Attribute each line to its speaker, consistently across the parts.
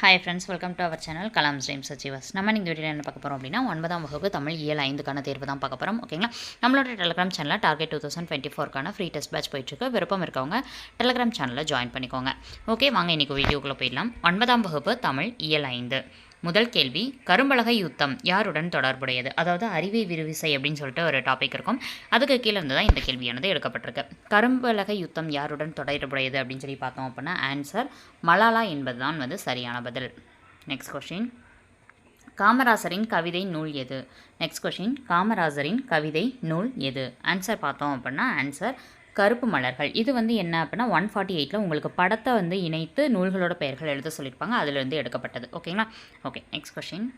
Speaker 1: Hi friends welcome to our channel Kalam ஸ்ரீம் சச்சிவாஸ் நம்ம இந்த வீடியோ என்ன பார்க்க போகிறோம் அப்படின்னா ஒன்பதாம் வகுப்பு தமிழ் இயல் ஐந்துக்கான தேர்வு தான் பார்க்க போகிறோம் ஓகேங்களா நம்மளோட டெலிகிராம் சேனலில் டார்கெட் டூ தௌசண்ட் டுவெண்ட்டி ஃபோர்க்கான ஃப்ரீ டெஸ்ட் பேட்ச் போயிட்டுருக்கு விருப்பம் இருக்கவங்க டெலிகிராம் சேனலில் ஜாயின் பண்ணிக்கோங்க. ஓகே வாங்க இன்றைக்கி வீடியோக்குள்ளே போயிடலாம். ஒன்பதாம் வகுப்பு தமிழ் இயல் ஐந்து. முதல் கேள்வி கரும்பலகை யுத்தம் யாருடன் தொடர்புடையது? அதாவது அறிவை விரிவிசை அப்படின்னு சொல்லிட்டு ஒரு டாபிக் இருக்கும். அதுக்கு கீழே இருந்து தான் இந்த கேள்வியானது எடுக்கப்பட்டிருக்கு. கரும்பலகை யுத்தம் யாருடன் தொடர்புடையது அப்படின்னு சொல்லி பார்த்தோம் அப்படின்னா ஆன்சர் மலாலா என்பதுதான் வந்து சரியான பதில். நெக்ஸ்ட் கொஷின் காமராசரின் கவிதை நூல் எது? நெக்ஸ்ட் கொஷின் காமராசரின் கவிதை நூல் எது? ஆன்சர் பார்த்தோம் அப்படின்னா ஆன்சர் கருப்பு மலர்கள். இது வந்து என்ன அப்படின்னா ஒன் ஃபார்ட்டி எயிட்டில் உங்களுக்கு படத்தை வந்து இணைத்து நூல்களோட பெயர்கள் எழுத சொல்லியிருப்பாங்க. அதிலிருந்து எடுக்கப்பட்டது. ஓகேங்களா ஓகே நெக்ஸ்ட் கொஷின்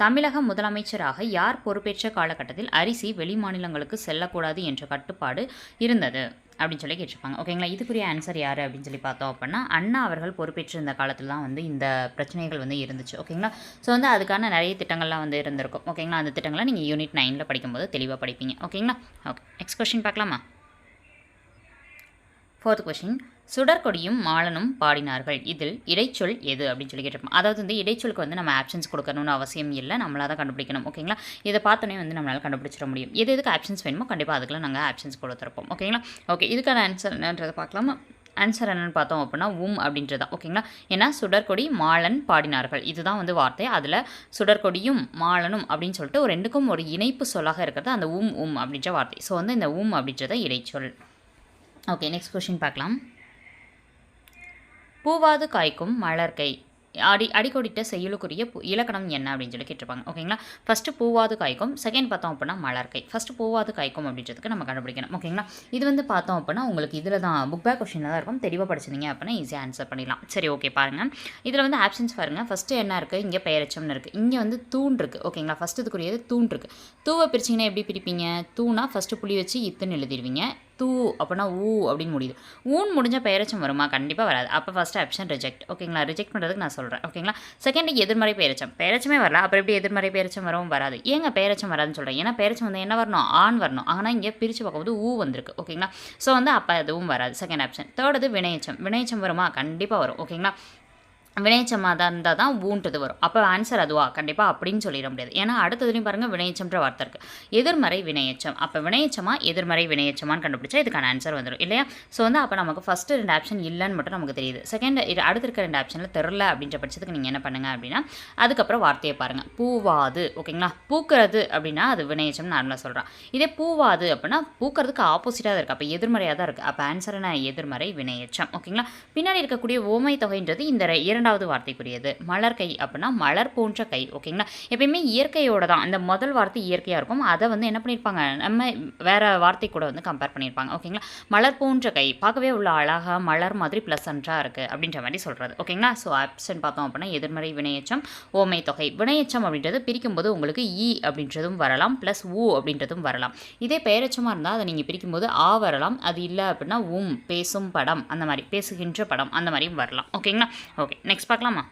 Speaker 1: தமிழக முதலமைச்சராக யார் பொறுப்பேற்ற காலகட்டத்தில் அரிசி வெளிமாநிலங்களுக்கு செல்லக்கூடாது என்ற கட்டுப்பாடு இருந்தது? அப்படின்னு சொல்லி கேட்டிருப்பாங்க. ஓகேங்களா? இதுக்குரிய ஆன்சர் யார் அப்படின்னு சொல்லி பார்த்தோம் அப்படின்னா அண்ணா அவர்கள் பொறுப்பேற்றிருந்த காலத்தில் தான் வந்து இந்த பிரச்சனைகள் வந்து இருந்துச்சு. ஓகேங்களா? ஸோ வந்து அதுக்கான நிறைய திட்டங்கள்லாம் வந்து இருந்திருக்கும். ஓகேங்களா? அந்த திட்டங்களை நீங்கள் யூனிட் நைனில் படிக்கும்போது தெளிவாக படிப்பீங்க. ஓகேங்களா? ஓகே நெக்ஸ்ட் கொஷின் பார்க்கலாமா? ஃபோர்த் கொஷின் சுடற்கொடியும் மாலனும் பாடினார்கள். இதில் இடைச்சொல் எது அப்படின்னு சொல்லி கேட்டிருப்போம். அதாவது வந்து இடைச்சொலுக்கு வந்து நம்ம ஆப்ஷன்ஸ் கொடுக்கணும்னு அவசியம் இல்லை. நம்மளாக தான் கண்டுபிடிக்கணும். ஓகேங்களா இதை பார்த்தோன்னே வந்து நம்மளால் கண்டுபிடிச்சிட முடியும். எது எதுக்கு ஆப்ஷன்ஸ் வேணுமோ கண்டிப்பாக அதுக்குள்ள நாங்கள் ஆப்ஷன்ஸ் கொடுத்துருப்போம். ஓகேங்களா ஓகே இதுக்கான ஆன்சர் என்னன்றதை பார்க்கலாமா. ஆன்சர் என்னென்னு பார்த்தோம் அப்படின்னா உம் அப்படின்றது தான். ஓகேங்களா ஏன்னா சுடற்கொடி மாலன் பாடினார்கள். இதுதான் வந்து வார்த்தை. அதில் சுடற்கொடியும் மாலனும் அப்படின்னு சொல்லிட்டு ஒரு ரெண்டுக்கும் ஒரு இணைப்பு சொல்லாக இருக்கிறது. அந்த உம் உம் அப்படின்ற வார்த்தை. ஸோ வந்து இந்த உம் அப்படின்றத இடைச்சொல். ஓகே நெக்ஸ்ட் கொஷின் பார்க்கலாம். பூவாது காய்க்கும் மலர்கை. அடி அடிக்கோடிட்ட செய்யலுக்குரிய பு- இலக்கணம் என்ன அப்படின்னு சொல்லி கேட்டிருப்பாங்க. ஓகேங்களா ஃபஸ்ட்டு பூவாது காய்க்கும் செகண்ட் பார்த்தோம் அப்படின்னா மலர்கை. ஃபஸ்ட்டு பூவாது காய்க்கும் அப்படின்றதுக்கு நம்ம கண்டுபிடிக்கணும். ஓகேங்களா இது வந்து பார்த்தோம் அப்படின்னா உங்களுக்கு இதில் தான் புக் பேக் கொஷினில் தான் இருக்கும். தெளிவாக படிச்சிருந்தீங்க அப்படின்னா ஈஸியாக ஆன்சர் பண்ணிடலாம். சரி ஓகே பாருங்கள் இதில் வந்து ஆப்ஷன்ஸ் பாருங்கள் ஃபஸ்ட்டு என்ன இருக்குது இங்கே பெயரச்சம்னு இருக்குது இங்கே வந்து தூண் இருக்குது ஓகேங்களா ஃபஸ்ட்டு இதுக்குரியது தூண் இருக்குது தூவை பிரிச்சிங்கன்னா எப்படி பிரிப்பீங்க? தூணாக ஃபஸ்ட்டு புளி வச்சு இத்துன்னு எழுதிடுவீங்க. தூ அப்படின்னா ஊ அப்படின்னு முடியுது. ஊன் முடிஞ்ச பெயரச்சம் வருமா? கண்டிப்பாக வராது. அப்போ ஃபஸ்ட் ஆப்ஷன் ரிஜெக்ட் ஓகேங்களா? ரிஜெக்ட் பண்ணுறதுக்கு நான் சொல்கிறேன் ஓகேங்களா? செகண்ட் எதிர்மறை பெயரச்சம் பெயரச்சமே வரல. அப்புறம் எப்படி எதிர்மறை பெயரச்சம் வரவும் வராது. ஏங்க பெயரச்சம் வராதுன்னு சொல்கிறேன் ஏன்னா பெயரச்சம் வந்து என்ன வரணும்? ஆண் வரணும். ஆனால் இங்கே பிரித்து பார்க்கும்போது ஊ வந்திருக்கு. ஓகேங்களா? ஸோ வந்து அப்போ அதுவும் வராது. செகண்ட் ஆப்ஷன் தேர்டு வினையச்சம் வினையச்சம் வருமா? கண்டிப்பாக வரும். ஓகேங்களா? வினைச்சமாக தான் இருந்தால் தான் ஊன்றது வரும். அப்போ ஆன்சர் அதுவா? கண்டிப்பாக அப்படின்னு சொல்லிட முடியாது. ஏன்னா அடுத்ததுலையும் பாருங்கள் வினையச்சம்ன்ற வார்த்தை இருக்குது எதிர்மறை வினையச்சம். அப்போ வினையச்சமா எதிர்மறை வினையச்சமான்னு கண்டுபிடிச்சா இதுக்கான ஆன்சர் வந்துடும் இல்லையா? ஸோ வந்து அப்போ நமக்கு ஃபஸ்ட்டு ரெண்டு ஆப்ஷன் இல்லைன்னு மட்டும் நமக்கு தெரியுது. செகண்ட் இது அடுத்து இருக்க ரெண்டு ஆப்ஷனில் தெரில அப்படின்ற பட்சத்துக்கு நீங்கள் என்ன பண்ணுங்க அப்படின்னா அதுக்கப்புறம் வார்த்தையை பாருங்கள் பூவாது. ஓகேங்களா? பூக்கிறது அப்படின்னா அது வினையச்சம் நார்மலாக சொல்கிறான் இதே பூவாது அப்படின்னா பூக்கிறதுக்கு ஆப்போசிட்டாக தான் இருக்குது அப்போ எதிர்மறையாக தான் இருக்குது அப்போ ஆன்சர் என்ன? எதிர்மறை வினையச்சம். ஓகேங்களா? பின்னாடி இருக்கக்கூடிய ஓமை தொகைன்றது இந்த ரெ- இரண்டாவது வார்த்தைக்குரியது. மலர் கை அப்படின்னா மலர் போன்ற கை ஓகேங்களா? எப்பயுமே இயற்கையோட தான். இந்த முதல் வார்த்தை இயற்கையாக இருக்கும். அதை வந்து என்ன பண்ணியிருப்பாங்க நம்ம வேறு வார்த்தை கூட வந்து கம்பேர் பண்ணியிருப்பாங்க ஓகேங்களா? மலர் போன்ற கை. பார்க்கவே உள்ள அழகாக மலர் மாதிரி ப்ளசண்ட்டாக இருக்குது அப்படின்ற மாதிரி சொல்கிறது ஓகேங்களா? ஸோ ஆப்ஷன் பார்த்தோம் அப்படின்னா எதிர்மறை வினையச்சம் ஓமை தொகை. வினையச்சம் அப்படின்றது பிரிக்கும்போது உங்களுக்கு இ அப்படின்றதும் வரலாம் ப்ளஸ் ஊ அப்படின்றதும் வரலாம். இதே பெயரச்சமாக இருந்தால் அதை நீங்கள் பிரிக்கும்போது ஆ வரலாம் அது இல்லை அப்படின்னா உம் பேசும் படம் அந்த மாதிரி. பேசுகின்ற படம் அந்த மாதிரியும் வரலாம் ஓகேங்களா? ஓகே நெக்ஸ்ட் பார்க்கலாமா?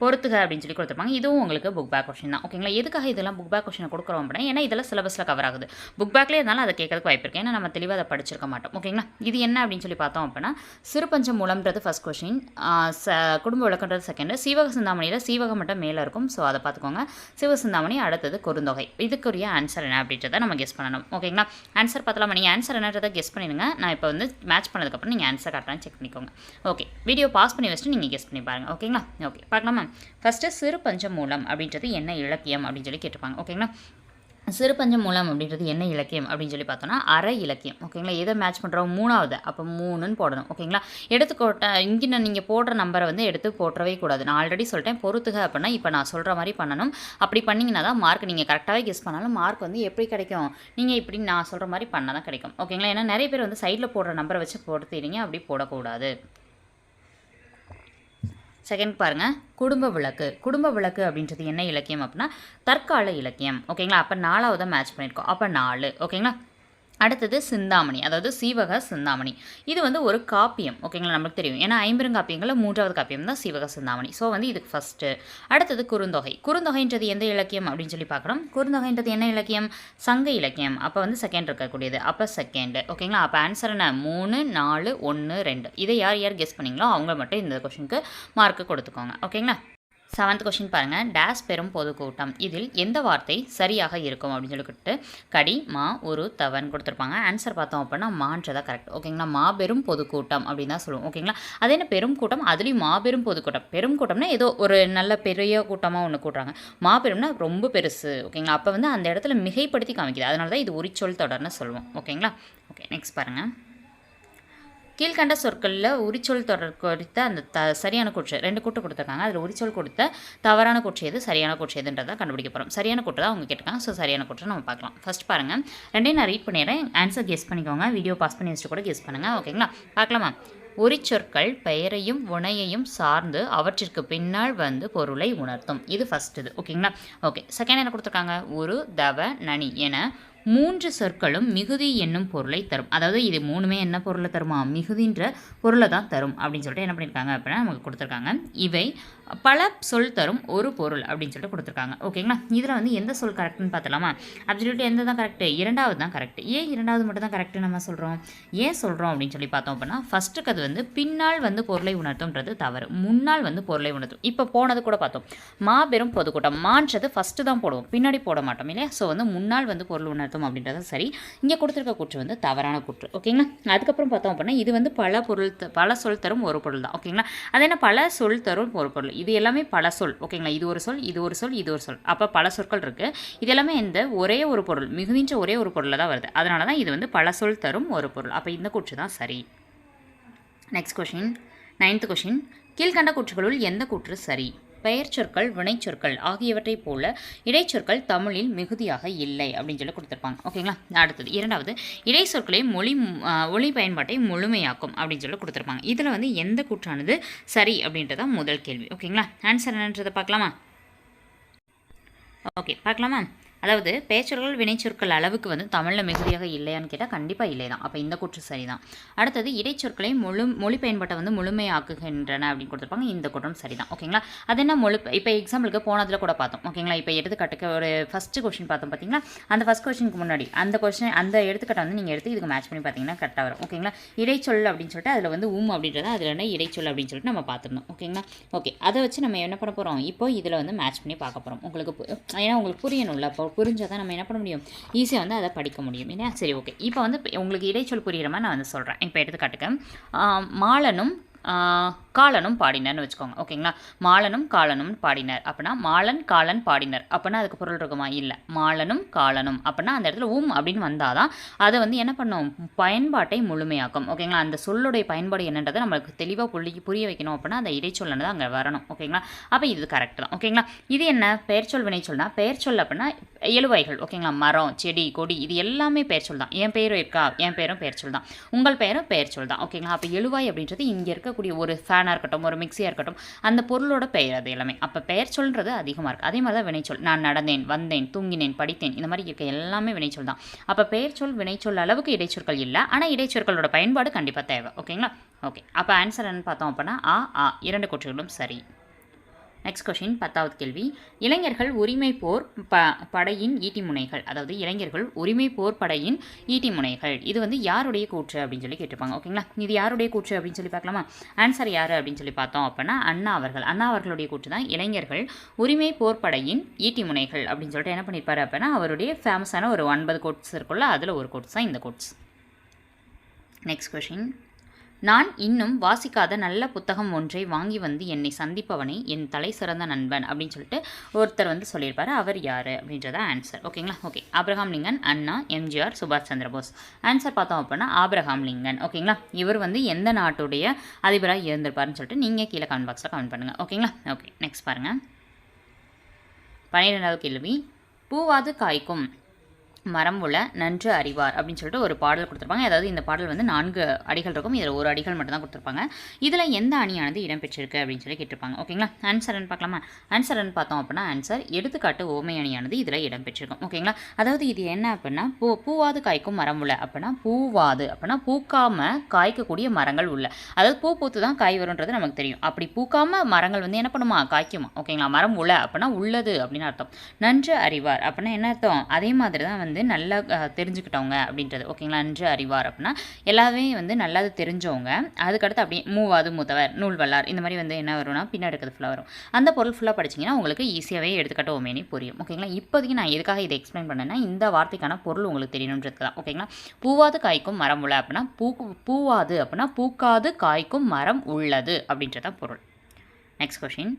Speaker 1: பொறுத்துக அப்படின்னு சொல்லி கொடுத்துருப்பாங்க. இதுவும் உங்களுக்கு புக் பேக் கொஷின் தான். ஓகேங்களா எதுக்காக இதெல்லாம் புக் பேக் கொஷினை கொடுக்குறோம் அப்படின்னா ஏன்னா இதெல்லாம் சிலபஸில் கவர் ஆகுது. புக் பேக்லேயே இருந்தாலும் அதை கேட்கறதுக்கு வாய்ப்பு இருக்குது ஏன்னா நம்ம தெளிவாக அதை படிச்சிருக்க மாட்டோம். ஓகேங்களா இது என்ன அப்படின்னு சொல்லி பார்த்தோம் அப்படின்னா சிறுபஞ்ச மூலம்ன்றது ஃபஸ்ட் கொஷின் ச குடும்ப விளக்கன்றது செகண்ட் சீவக சிந்தாமணியில் சீவகம் மட்டும் மேலே இருக்கும். ஸோ அதை பார்த்துக்கோங்க. சிவசிந்தாமணி அடுத்தது குறுந்தொகை. இதுக்குரிய ஆன்சர் என்ன அப்படின்றத நம்ம கெஸ் பண்ணணும். ஓகேங்களா ஆன்சர் பார்த்தலாமா நீங்கள் ஆன்சர் என்னன்றதை கெஸ் பண்ணிடுங்க. நான் இப்போ வந்து மேட்ச் பண்ணதுக்கப்புறம் நீங்கள் ஆன்சர் கரெக்டாக செக் பண்ணிக்கோங்க. ஓகே வீடியோ பாஸ் பண்ணி வச்சுட்டு நீங்கள் கெஸ் பண்ணி பாருங்கள் ஓகேங்களா ஓகே பார்க்கலாமா? ஃபஸ்ட்டு சிறு பஞ்சமூலம் அப்படின்றது என்ன இலக்கியம் அப்படின்னு சொல்லி கேட்டிருப்பாங்க. ஓகேங்களா சிறு மூலம் அப்படின்றது என்ன இலக்கியம் அப்படின்னு சொல்லி பார்த்தோன்னா அரை இலக்கியம். ஓகேங்களா எதை மேட்ச் பண்ணுறோம் மூணாவது. அப்போ மூணுன்னு போடணும். ஓகேங்களா எடுத்துக்கோட்ட இங்கே நீங்கள் போடுற நம்பரை வந்து எடுத்து போட்டவே கூடாது. நான் ஆல்ரெடி சொல்லிட்டேன் பொறுத்துக அப்படின்னா இப்போ நான் சொல்கிற மாதிரி பண்ணணும். அப்படி பண்ணிங்கன்னா தான் மார்க் நீங்கள் கரெக்டாகவே கெஸ் பண்ணாலும் மார்க் வந்து எப்படி கிடைக்கும்? நீங்கள் இப்படி நான் சொல்கிற மாதிரி பண்ணால் தான் கிடைக்கும். ஓகேங்களா ஏன்னா நிறைய பேர் வந்து சைடில் போடுற நம்பரை வச்சு போடுத்துறீங்க அப்படி போடக்கூடாது. செகண்ட் பாருங்கள் குடும்ப விளக்கு. குடும்ப விளக்கு அப்படின்றது என்ன இலக்கியம் அப்படின்னா தற்கால இலக்கியம். ஓகேங்களா அப்போ நாலாவதாக மேட்ச் பண்ணியிருக்கோம். அப்போ நாலு. ஓகேங்களா அடுத்தது சிந்தாமணி அதாவது சீவக சிந்தாமணி. இது வந்து ஒரு காப்பியம் ஓகேங்களா நமக்கு தெரியும். ஏன்னா ஐம்பெருங்காப்பியங்களில் மூன்றாவது காப்பியம் தான் சீவக சிந்தாமணி. ஸோ வந்து இதுக்கு ஃபஸ்ட்டு அடுத்தது குறுந்தொகை. குறுந்தொகைன்றது எந்த இலக்கியம் அப்படின்னு சொல்லி பார்க்குறோம். குறுந்தொகைன்றது என்ன இலக்கியம்? சங்க இலக்கியம். அப்போ வந்து செகண்ட் இருக்கக்கூடியது. அப்போ செகண்டு ஓகேங்களா? அப்போ ஆன்சர் என்ன? மூணு நாலு ஒன்று ரெண்டு. இதை யார் யார் கெஸ் பண்ணீங்களோ அவங்க மட்டும் இந்த கொஷனுக்கு மார்க்கு கொடுத்துக்கோங்க. ஓகேங்களா? செவன்த் கொஷின் பாருங்கள் டேஸ் பெரும் பொதுக்கூட்டம் இதில் எந்த வார்த்தை சரியாக இருக்கும் அப்படின்னு சொல்லிக்கிட்டு கடி மா ஒரு தவன் கொடுத்துருப்பாங்க. ஆன்சர் பார்த்தோம் அப்படின்னா மான்றதா கரெக்ட் ஓகேங்களா மாபெரும் பொதுக்கூட்டம் அப்படின்னு தான் சொல்லுவோம். ஓகேங்களா அது என்ன? பெரும் கூட்டம். அதுலேயும் மாபெரும் பொதுக்கூட்டம் பெரும் கூட்டம்னா ஏதோ ஒரு நல்ல பெரிய கூட்டமாக ஒன்று கூட்டுறாங்க. மாபெரும்னா ரொம்ப பெருசு. ஓகேங்களா அப்போ வந்து அந்த இடத்துல மிகைப்படுத்தி காமிக்குது. அதனால தான் இது உரிச்சொல் தொடர்னு சொல்லுவோம். ஓகேங்களா ஓகே நெக்ஸ்ட் பாருங்கள் கீழ்கண்ட சொற்களில் உரிச்சொல் தொடர் குறித்த அந்த த சரியான கூற்று ரெண்டு கூட்டு கொடுத்துருக்காங்க. அதில் உரிச்சொல் கொடுத்த தவறான கூற்று எது சரியான கூற்று எதுன்றதை கண்டுபிடிக்க போகிறோம் சரியான கூட்டு தான் அவங்க கேட்டிருக்காங்க. ஸோ சரியான கூற்று நம்ம பார்க்கலாம். ஃபஸ்ட் பாருங்கள் ரெண்டையும் நான் ரீட் பண்ணிடுறேன். ஆன்சர் கெஸ் பண்ணிக்கோங்க. வீடியோ பாஸ் பண்ணி வச்சுட்டு கூட கெஸ் பண்ணுங்கள் ஓகேங்களா பார்க்கலாமா? உரிச்சொற்கள் பெயரையும் உணையையும் சார்ந்து அவற்றிற்கு பின்னால் வந்து பொருளை உணர்த்தும். இது ஃபஸ்ட் இது. ஓகேங்களா ஓகே செகண்ட் என்ன கொடுத்துருக்காங்க? ஒரு தவ நனி என மூன்று சொற்களும் மிகுதி என்னும் பொருளை தரும். அதாவது இது மூணுமே என்ன பொருளை தருமா? மிகுதின்ற பொருளை தான் தரும் அப்படின்னு சொல்லிட்டு என்ன பண்ணியிருக்காங்க அப்படின்னா நமக்கு கொடுத்துருக்காங்க. இவை பல சொல் தரும் ஒரு பொருள் அப்படின்னு சொல்லிட்டு கொடுத்துருக்காங்க. ஓகேங்களா? இதில் வந்து எந்த சொல் கரெக்ட்னு பார்த்தலாமா அப்படின்னு சொல்லிட்டு எந்த தான் கரெக்டு இரண்டாவது தான் கரெக்ட் ஏன் இரண்டாவது மட்டும் தான் கரெக்டு நம்ம சொல்கிறோம் ஏன் சொல்கிறோம் அப்படின்னு சொல்லி பார்த்தோம் அப்படின்னா ஃபஸ்ட்டுக்கு அது வந்து பின்னால் வந்து பொருளை உணர்த்தும்ன்றது தவறு. முன்னால் வந்து பொருளை உணர்த்தும். இப்போ போனது கூட பார்த்தோம். மாபெரும் பொதுக்கூட்டம். மான்றது ஃபஸ்ட்டு தான் போடுவோம். பின்னாடி போட மாட்டோம் இல்லையா? ஸோ வந்து முன்னால் வந்து பொருள் அர்த்தம் அப்படின்றது சரி. இங்கே கொடுத்துருக்க கூற்று வந்து தவறான கூற்று. ஓகேங்களா? அதுக்கப்புறம் பார்த்தோம் அப்படின்னா இது வந்து பல பொருள் த- பல சொல் தரும் ஒரு பொருள் தான். ஓகேங்களா? அது என்ன? பல சொல் தரும் ஒரு பொருள். இது எல்லாமே பல சொல். ஓகேங்களா? இது ஒரு சொல் இது ஒரு சொல் இது ஒரு சொல். அப்போ பல சொற்கள் இருக்குது இது எல்லாமே இந்த ஒரே ஒரு பொருள் மிகுதின்ற ஒரே ஒரு பொருளில் தான் வருது. அதனால தான் இது வந்து பல சொல் தரும் ஒரு பொருள். அப்போ இந்த கூற்று தான் சரி. நெக்ஸ்ட் கொஷின் நைன்த் கொஷின் கீழ்கண்ட கூற்றுகளுள் எந்த கூற்று சரி? பெயர் சொற்கள் வினைச்சொற்கள் ஆகியவற்றைப் போல இடைச்சொற்கள் தமிழில் மிகுதியாக இல்லை அப்படின்னு சொல்லி கொடுத்துருப்பாங்க. ஓகேங்களா? அடுத்தது இரண்டாவது இடைச்சொற்களை மொழி ஒளி பயன்பாட்டை முழுமையாக்கும் அப்படின்னு சொல்லி கொடுத்துருப்பாங்க. இதில் வந்து எந்த கூற்றானது சரி அப்படின்றத முதல் கேள்வி. ஓகேங்களா? ஆன்சர் என்னன்றதை பார்க்கலாமா? ஓகே பார்க்கலாமா? அதாவது பேச்சொற்கள் வினைச்சொற்கள் அளவுக்கு வந்து தமிழில் மிகுதியாக இல்லையான்னு கேட்டால் கண்டிப்பாக இல்லை தான் அப்போ இந்த கூற்று சரிதான். அடுத்தது இடைச்சொற்களை முழு மொழி பயன்பாட்டை வந்து முழுமையாக்குகின்றன அப்படின்னு கொடுத்துருப்பாங்க. இந்த கூற்றம் சரிதான். ஓகேங்களா? அது என்ன மொழி இப்போ எக்ஸாம்பிளுக்கு போனதில் கூட பார்த்தோம். ஓகேங்களா? இப்போ எடுத்துக்காட்டுக்கு ஒரு ஃபஸ்ட்டு கொஸ்டின் பார்த்தோம் பார்த்தீங்களா அந்த ஃபஸ்ட் கொஸ்டினுக்கு முன்னாடி அந்த கொஷின் அந்த எடுத்துக்காட்டை வந்து நீங்கள் எடுத்து இதுக்கு மேட்ச் பண்ணி பார்த்தீங்கன்னா கரெக்டாக வரும். ஓகேங்களா? இடைச்சொல் அப்படின்னு சொல்லிட்டு அதில் வந்து ஊம் அப்படின்றத அதில் என்ன இடைச்சொல் அப்படின்னு சொல்லிட்டு நம்ம பார்த்துருந்தோம். ஓகேங்களா? ஓகே. அதை வச்சு நம்ம என்ன பண்ண போகிறோம் இப்போ இதில் வந்து மேட்ச் பண்ணி பார்க்க போகிறோம் உங்களுக்கு பு- ஏன்னா உங்களுக்கு புரியணும்ல அப்போ புரிஞ்சால் தான் நம்ம என்ன பண்ண முடியும்? ஈஸியாக வந்து அதை படிக்க முடியும். இல்லையா? சரி ஓகே இப்போ வந்து உங்களுக்கு இடைச்சொல் புரிகிற மாதிரி நான் வந்து சொல்கிறேன் இப்போ எடுத்துக்காட்டுக்கு மாலனும் காலனும் பாடினர்னு வச்சுக்கோங்க ஓகேங்களா? மாலனும் காலனும் பாடினர். அப்படின்னா மாலன் காலன் பாடினர். அப்படின்னா அதுக்கு பொருள் இருக்குமா? இல்லை. மாலனும் காலனும். அப்படின்னா அந்த இடத்துல உம் அப்படின்னு வந்தால் தான் அதை வந்து என்ன பண்ணும்? பயன்பாட்டை முழுமையாக்கும். ஓகேங்களா? அந்த சொல்லுடைய பயன்பாடு என்னன்றதை நம்மளுக்கு தெளிவாக புள்ளி புரிய வைக்கணும் அப்படின்னா அந்த இடைச்சொல்லனது அங்கே வரணும். ஓகேங்களா? அப்போ இது கரெக்ட் தான். ஓகேங்களா? இது என்ன? பெயர்ச்சொல் வினைச்சொல்னா பெயர்ச்சொல் அப்படின்னா எழுவாய்கள் ஓகேங்களா? மரம் செடி கொடி இது எல்லாமே பெயர்ச்சொல் தான். என் பேரும் இருக்கா? என் பேரும் பெயர்ச்சொல் தான். உங்கள் பெயரும் பெயர்ச்சொல் தான். ஓகேங்களா? அப்போ எழுவாய் அப்படின்றது இங்கே இருக்கக்கூடிய ஒரு ஃபேனாக இருக்கட்டும் ஒரு மிக்சியாக இருக்கட்டும் அந்த பொருளோட பெயர் அது எல்லாமே. அப்போ பெயர் சொல்கிறது அதிகமாக இருக்குது அதே மாதிரி தான் வினைச்சொல். நான் நடந்தேன் வந்தேன் தூங்கினேன் படித்தேன் இந்த மாதிரி இருக்க எல்லாமே வினைச்சொல் தான். அப்போ பெயர் சொல் வினைச்சொல் அளவுக்கு இடைச்சொற்கள் இல்லை. ஆனால் இடைச்சொற்களோட பயன்பாடு கண்டிப்பாக தேவை. ஓகேங்களா? ஓகே. அப்போ ஆன்சர் என்னன்னு பார்த்தோம் அப்படின்னா ஆ ஆ இரண்டு கூற்றுகளும் சரி. நெக்ஸ்ட் கொஷின் பத்தாவது கேள்வி. இளைஞர்கள் உரிமை போர் ப படையின் ஈட்டி முனைகள். அதாவது இளைஞர்கள் உரிமை போர் படையின் ஈட்டி முனைகள். இது வந்து யாருடைய கூற்று அப்படின்னு சொல்லி கேட்டிருப்பாங்க. ஓகேங்களா இது யாருடைய கூற்று அப்படின்னு சொல்லி பார்க்கலாமா? ஆன்சர் யார் அப்படின்னு சொல்லி பார்த்தோம் அப்படின்னா அண்ணா அவர்கள். அண்ணா அவர்களுடைய கூற்று தான் இளைஞர்கள் உரிமை போர் படையின் ஈட்டி முனைகள் அப்படின்னு சொல்லிட்டு என்ன பண்ணியிருப்பாரு அப்படின்னா அவருடைய ஃபேமஸான ஒரு ஒன்பது கோட்ஸ் இருக்குல்ல அதில் ஒரு கோட்ஸ் தான் இந்த கோட்ஸ் நெக்ஸ்ட் கொஷின் நான் இன்னும் வாசிக்காத நல்ல புத்தகம் ஒன்றை வாங்கி வந்து என்னை சந்திப்பவனை என் தலை சிறந்த நண்பன் அப்படின்னு சொல்லிட்டு ஒருத்தர் வந்து சொல்லியிருப்பார். அவர் யார்? அப்படின்றத ஆன்சர் ஓகேங்களா okay Abraham Lincoln Anna MGR சுபாஷ் சந்திர போஸ். ஆன்சர் பார்த்தோம் அப்படின்னா ஆப்ரஹாம் லிங்கன். ஓகேங்களா இவர் வந்து எந்த நாட்டுடைய அதிபராக இருந்திருப்பார்னு சொல்லிட்டு நீங்கள் கீழே கமெண்ட் பாக்ஸில் கமெண்ட் பண்ணுங்கள் ஓகேங்களா ஓகே நெக்ஸ்ட் பாருங்கள் பன்னிரெண்டாவது கேள்வி. பூவாது காய்க்கும். மரம் உள்ள நன்று அறிவார் அப்படின்னு சொல்லிட்டு ஒரு பாடல் கொடுத்துருப்பாங்க. அதாவது இந்த பாடல் வந்து நான்கு அடிகள் இருக்கும். இதில் ஒரு அடிகள் மட்டும் தான் கொடுத்துருப்பாங்க. இதில் எந்த அணியானது இடம்பெற்றிருக்கு அப்படின்னு சொல்லி கேட்டிருப்பாங்க. ஓகேங்களா ஆன்சர்னு பார்க்கலாமா? ஆன்சர்னு பார்த்தோம் அப்படின்னா ஆன்சர் எடுத்துக்காட்டு ஓமை அணியானது இதில் இடம்பெற்றிருக்கும். ஓகேங்களா அதாவது இது என்ன அப்படின்னா பூ பூவாது காய்க்கும் மரம் உள்ள அப்படின்னா பூவாது அப்படின்னா பூக்காம காய்க்கக்கூடிய மரங்கள் உள்ள. அதாவது பூ பூத்து தான் காய் வரும்ன்றது நமக்கு தெரியும். அப்படி பூக்காம மரங்கள் வந்து என்ன பண்ணுமா? காய்க்குமா? ஓகேங்களா மரம் உள்ள அப்படின்னா உள்ளது அப்படின்னு அர்த்தம். நன்று அறிவார் அப்படின்னா என்ன அர்த்தம்? அதே மாதிரி தான் வந்து வந்து நல்லா தெரிஞ்சுக்கிட்டவங்க அப்படின்றது. ஓகேங்களா? நன்று அறிவார் அப்படின்னா. எல்லாமே வந்து நல்லா தெரிஞ்சவங்க. அதுக்கடுத்து அப்படியே மூவாது மூத்தவர் நூல் வல்லார். இந்த மாதிரி வந்து என்ன வரும்னா பின்னாடி இருக்கிறது ஃபுல்லாக வரும். அந்த பொருள் ஃபுல்லாக படிச்சிங்கன்னா உங்களுக்கு ஈஸியாகவே எடுத்துக்காட்ட ஓமேனி புரியும். ஓகேங்களா? இப்போதைக்கு நான் எதுக்காக இதை எக்ஸ்பிளைன் பண்ணேன்னா இந்த வார்த்தைக்கான பொருள் உங்களுக்கு தெரியணுன்றது தான். ஓகேங்களா? பூவாது காய்க்கும் மரம் உள்ள அப்படின்னா பூ பூவாது அப்படின்னா பூக்காது காய்க்கும் மரம் உள்ளது அப்படின்றதான் பொருள். நெக்ஸ்ட் கொஷின்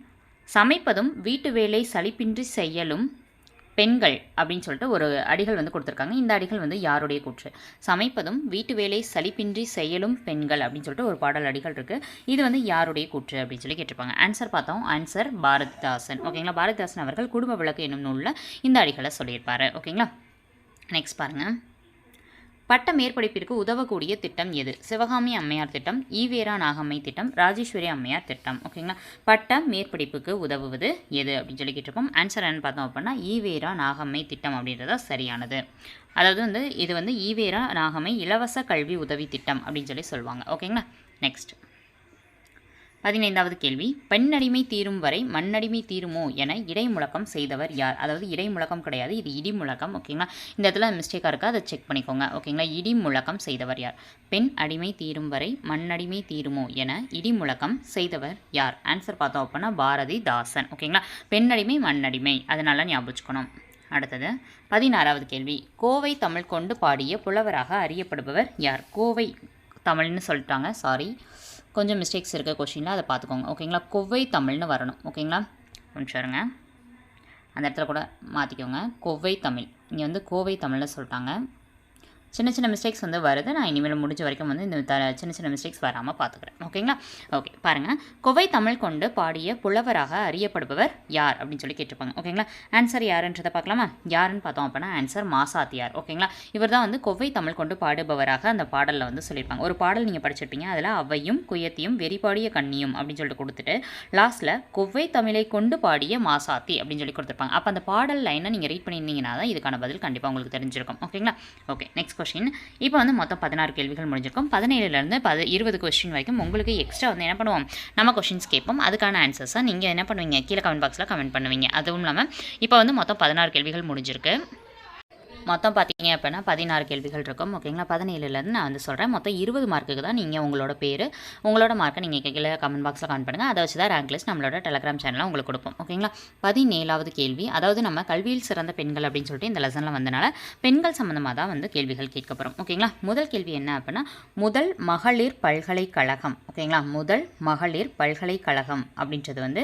Speaker 1: சமைப்பதும் வீட்டு வேலை சலிப்பின்றி செய்யலும் பெண்கள் அப்படின்னு சொல்லிட்டு ஒரு அடிகள் வந்து கொடுத்துருக்காங்க. இந்த அடிகள் வந்து யாருடைய கூற்று? சமைப்பதும் வீட்டு வேலை சலிப்பின்றி செய்யலும் பெண்கள் அப்படின்னு சொல்லிட்டு ஒரு பாடல் அடிகள் இருக்குது இது வந்து யாருடைய கூற்று அப்படின்னு சொல்லி கேட்டிருப்பாங்க. ஆன்சர் பார்த்தோம். ஆன்சர் பாரதிதாசன். ஓகேங்களா? பாரதிதாசன் அவர்கள் குடும்ப விளக்கு என்னும் நூலில் இந்த அடிகளை சொல்லியிருப்பாரு. ஓகேங்களா? நெக்ஸ்ட் பாருங்கள் பட்ட மேற்படிப்பிற்கு உதவக்கூடிய திட்டம் எது? சிவகாமி அம்மையார் திட்டம் ஈவேரா நாகம்மை திட்டம் ராஜேஸ்வரி அம்மையார் திட்டம். ஓகேங்களா பட்ட மேற்படிப்புக்கு உதவுவது எது அப்படின்னு சொல்லி கேட்டிருப்போம். ஆன்சர் என்னன்னு பார்த்தோம் அப்படின்னா ஈவேரா நாகம்மை திட்டம் அப்படின்றதா சரியானது. அதாவது வந்து இது வந்து ஈவேரா நாகம்மை இலவச கல்வி உதவி திட்டம் அப்படின்னு சொல்லி சொல்லுவாங்க. ஓகேங்களா நெக்ஸ்ட் பதினைந்தாவது கேள்வி பெண்ணடிமை தீரும் வரை மண்ணடிமை தீருமோ என இடைமுழக்கம் செய்தவர் யார்? அதாவது இடைமுழக்கம் கிடையாது இது இடி முழக்கம் ஓகேங்களா? இந்த இடத்துல மிஸ்டேக்காக இருக்கா அதை செக் பண்ணிக்கோங்க ஓகேங்களா? இடி முழக்கம் செய்தவர் யார்? பெண் அடிமை தீரும் வரை மண்ணடிமை தீருமோ என இடி முழக்கம் செய்தவர் யார்? ஆன்சர் பார்த்தோம் அப்படின்னா பாரதிதாசன் ஓகேங்களா? பெண்ணடிமை மண்ணடிமை அதனால ஞாபகம் அடுத்தது பதினாறாவது கேள்வி கோவை தமிழ் கொண்டு பாடிய புலவராக அறியப்படுபவர் யார்? கோவை தமிழ்னு சொல்லிட்டாங்க சாரி கொஞ்சம் மிஸ்டேக்ஸ் இருக்க கொஷினில் அதை பார்த்துக்கோங்க. ஓகேங்களா கொவ்வை தமிழ்னு வரணும். ஓகேங்களா கொஞ்சம் அந்த இடத்துல கூட மாற்றிக்கோங்க கொவ்வை தமிழ். இங்கே வந்து கோவை தமிழ்னு சொல்லிட்டாங்க. சின்ன சின்ன மிஸ்டேக்ஸ் வந்து வருது. நான் இனிமேல் முடிஞ்ச வரைக்கும் வந்து இந்த த சின்ன சின்ன மிஸ்டேக்ஸ் வராமல் பார்த்துக்கிறேன் ஓகேங்களா? ஓகே பாருங்கள் கொவை தமிழ் கொண்டு பாடிய புலவராக அறியப்படுபவர் யார்? அப்படின்னு சொல்லி கேட்டிருப்பாங்க. ஓகேங்களா? ஆன்சர் யாருன்றதை பார்க்கலாமா? யாருன்னு பார்த்தோம் அப்படின்னா ஆன்சர் மாசாத்தியார். ஓகேங்களா? இவர் தான் வந்து கொவை தமிழ் கொண்டு பாடுபவராக அந்த பாடலில் வந்து சொல்லியிருப்பாங்க. ஒரு பாடல் நீங்கள் படிச்சிருப்பீங்க. அதில் அவையும் குயத்தியும் வெறிபாடிய கண்ணியும் அப்படின்னு சொல்லிட்டு கொடுத்துட்டு லாஸ்ட்டில் கொவ்வை தமிழை கொண்டு பாடிய மாசாத்தி அப்படின்னு சொல்லி கொடுத்துருப்பாங்க. அப்போ அந்த பாடல் லைனை நீங்கள் ரீட் பண்ணியிருந்தீங்கன்னா தான் இதுக்கான பதில் கண்டிப்பாக உங்களுக்கு தெரிஞ்சிருக்கும். ஓகேங்களா? ஓகே நெக்ஸ்ட் கொஸ்டின் இப்போ வந்து மொத்தம் பதினாறு கேள்விகள் முடிஞ்சிருக்கும். பதினேழுலேருந்து பது இருபது கொஸ்டின் வரைக்கும் உங்களுக்கு எக்ஸ்ட்ரா வந்து என்ன பண்ணுவோம்? நம்ம கொஸ்டின்ஸ் கேட்போம். அதுக்கான ஆன்சர்ஸை நீங்கள் என்ன பண்ணுவீங்க? கீழே கமெண்ட் பாக்ஸில் கமெண்ட் பண்ணுவீங்க. அதுவும் இல்லாமல் இப்போ வந்து மொத்தம் பதினாறு கேள்விகள் முடிஞ்சிருக்கு. மொத்தம் பார்த்தீங்க அப்படின்னா பதினாறு கேள்விகள் இருக்கும். ஓகேங்களா? பதினேழுலேருந்து நான் வந்து சொல்கிறேன் மொத்தம் இருபது மார்க்குக்கு தான் நீங்கள் உங்களோட பேர் உங்களோட மார்க்கை நீங்கள் கீழே கமெண்ட் பாக்ஸில் கமெண்ட் பண்ணுங்கள் அதை வச்சு தான் ரேங்க் லிஸ்ட் நம்மளோட டெலகிராம் சேனலில் உங்களுக்கு கொடுப்போம். ஓகேங்களா? பதினேழாவது கேள்வி. அதாவது நம்ம கல்வியில் சிறந்த பெண்கள் அப்படின்னு சொல்லிட்டு இந்த லெசனில் வந்தனால பெண்கள் சம்மந்தமாக தான் வந்து கேள்விகள் கேட்கப்படும் ஓகேங்களா? முதல் கேள்வி என்ன அப்படின்னா முதல் மகளிர் பல்கலைக்கழகம். ஓகேங்களா? முதல் மகளிர் பல்கலைக்கழகம் அப்படின்றது வந்து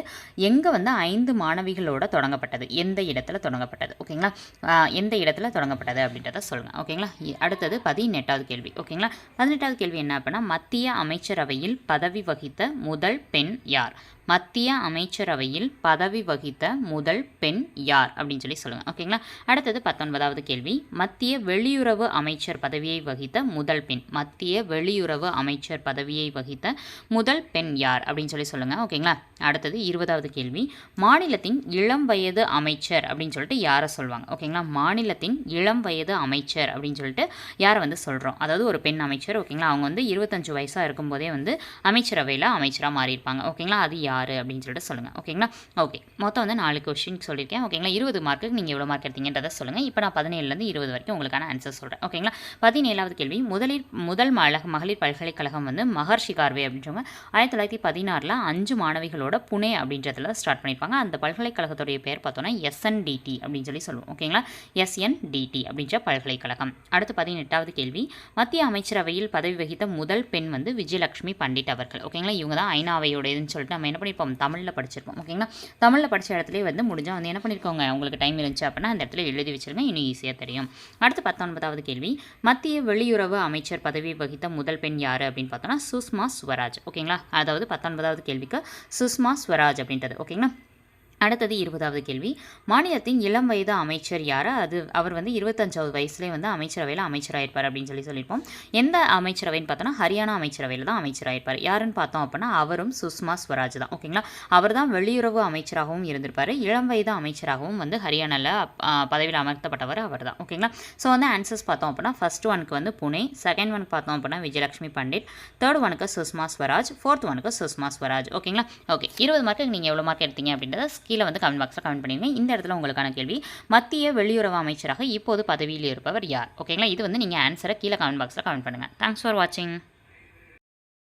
Speaker 1: எங்கே வந்து ஐந்து மாணவிகளோட தொடங்கப்பட்டது? எந்த இடத்துல தொடங்கப்பட்டது? ஓகேங்களா? எந்த இடத்துல தொடங்கப்பட்டது அப்படின்றத சொல்லுங்கள் ஓகேங்களா? அடுத்தது பதினெட்டாவது கேள்வி. ஓகேங்களா? பதினெட்டாவது கேள்வி என்ன அப்படின்னா மத்திய அமைச்சரவையில் பதவி வகித்த முதல் பெண் யார்? மத்திய அமைச்சரவையில் பதவி வகித்த முதல் பெண் யார் அப்படின்னு சொல்லி சொல்லுங்கள் ஓகேங்களா அடுத்தது பத்தொன்பதாவது கேள்வி. மத்திய வெளியுறவு அமைச்சர் பதவியை வகித்த முதல் பெண். மத்திய வெளியுறவு அமைச்சர் பதவியை வகித்த முதல் பெண் யார் அப்படின்னு சொல்லி சொல்லுங்கள் ஓகேங்களா அடுத்தது இருபதாவது கேள்வி. மாநிலத்தின் இளம் வயது அமைச்சர் அப்படின்னு சொல்லிட்டு யாரை சொல்லுவாங்க ஓகேங்களா மாநிலத்தின் இளம் வயது அமைச்சர் அப்படின்னு சொல்லிட்டு யாரை வந்து சொல்கிறோம் அதாவது ஒரு பெண் அமைச்சர் ஓகேங்களா அவங்க வந்து இருபத்தஞ்சு வயசாக இருக்கும்போதே வந்து அமைச்சரவையில் அமைச்சராக மாறியிருப்பாங்க. ஓகேங்களா அது யார்? அப்படின்னு சொல்லிட்டு சொல்லுங்கள் ஓகேங்களா? ஓகே. மொத்தம் வந்து நாலு கொஸ்டின் சொல்லியிருக்கேன். ஓகேங்களா? இருபது மார்க்குக்கு நீங்கள் எவ்வளோ மார்க் எடுத்தீங்கன்றதை சொல்லுங்கள் இப்போ நான் பதினேழுலேருந்து இருபது வரைக்கும் உங்களுக்கான ஆன்சர் சொல்கிறேன் ஓகேங்களா? பதினேழாவது கேள்வி. முதலில் முதல் மழக மகளிர் பல்கலைக்கழகம் வந்து மகர்ஷி கார்வே அப்படின்றவங்க. ஆயிரத்தி தொள்ளாயிரத்தி பதினாறில் அஞ்சு மாணவிகளோட புனே அப்படின்றதுல ஸ்டார்ட் பண்ணியிருப்பாங்க. அந்த பல்கலைக்கழகத்துடைய பேர் பார்த்தோன்னா எஸ்என்டிடி அப்படின்னு சொல்லி சொல்லுவோம். ஓகேங்களா? எஸ்என்டிடி அப்படின்ற பல்கலைக்கழகம். அடுத்து பதினெட்டாவது கேள்வி. மத்திய அமைச்சரவையில் பதவி வகித்த முதல் பெண் வந்து விஜயலட்சுமி பண்டிட் அவர்கள். ஓகேங்களா? இவங்க தான் ஐநாவையோட இதுன்னு சொல்லிட்டு நம்ம என்ன பண்ணியிருப்போம் தமிழில் படிச்சிருப்போம் ஓகேங்களா தமிழில் படித்த இடத்துல வந்து முடிஞ்சால் வந்து என்ன பண்ணியிருக்கோங்க உங்களுக்கு டைம் இருந்துச்சு அப்படின்னா அந்த இடத்துல எழுதி வச்சிருங்க இன்னும் ஈஸியாக தெரியும். அடுத்து பத்தொன்பதாவது கேள்வி. மத்திய வெளியுறவு அமைச்சர் பதவி வகித்த முதல் பெண் யார் அப்படின்னு பார்த்தோன்னா சுஷ்மா ஸ்வராஜ் ஓகேங்களா அதாவது பத்தொன்பதாவது கேள்விக்கு சுஷ்மா ஸ்வராஜ் அப்படின்றது ஓகேங்களா அடுத்தது இருபதாவது கேள்வி. மாநிலத்தின் இளம் வயது அமைச்சர் யார்? அது அவர் வந்து இருபத்தஞ்சாவது வயசுலேயே வந்து அமைச்சரவையில் அமைச்சராயிருப்பார் அப்படின்னு சொல்லி சொல்லியிருப்போம். எந்த அமைச்சரவைன்னு பார்த்தோன்னா ஹரியானா அமைச்சரவையில் தான் அமைச்சராயிருப்பார். யாருன்னு பார்த்தோம் அப்படின்னா அவரும் சுஷ்மா ஸ்வராஜ் தான். ஓகேங்களா? அவர் தான் வெளியுறவு அமைச்சராகவும் இருந்திருப்பார். இளம் வயது அமைச்சராகவும் வந்து ஹரியானாவில் பதவியில் அமர்த்தப்பட்டவர் அவர் தான். ஓகேங்களா? ஸோ வந்து ஆன்சர்ஸ் பார்த்தோம் அப்படின்னா ஃபர்ஸ்ட் ஒனுக்கு வந்து புனே செகண்ட் ஒனுக்கு பார்த்தோம் அப்படின்னா விஜயலட்சுமி பண்டிட் தேர்ட் ஒனுக்கு சுஷ்மா ஸ்வராஜ் ஃபோர்த் ஒனுக்கு சுஷ்மா ஸ்வராஜ். ஓகேங்களா? ஓகே இருபது மார்க்கு நீங்கள் எவ்வளோ மார்க் எடுத்தீங்க அப்படின்றத கீழே வந்து கமெண்ட் பாக்ஸில் கமெண்ட் பண்ணிடுங்க. இந்த இடத்துல உங்களுக்கான கேள்வி மத்திய வெளியுறவு அமைச்சராக இப்போது பதவியில் இருப்பவர் யார்? ஓகேங்களா இது வந்து நீங்கள் ஆன்சரை கீழே கமெண்ட் பாக்ஸில் கமெண்ட் பண்ணுங்கள் தேங்க்ஸ் ஃபார் வாட்சிங்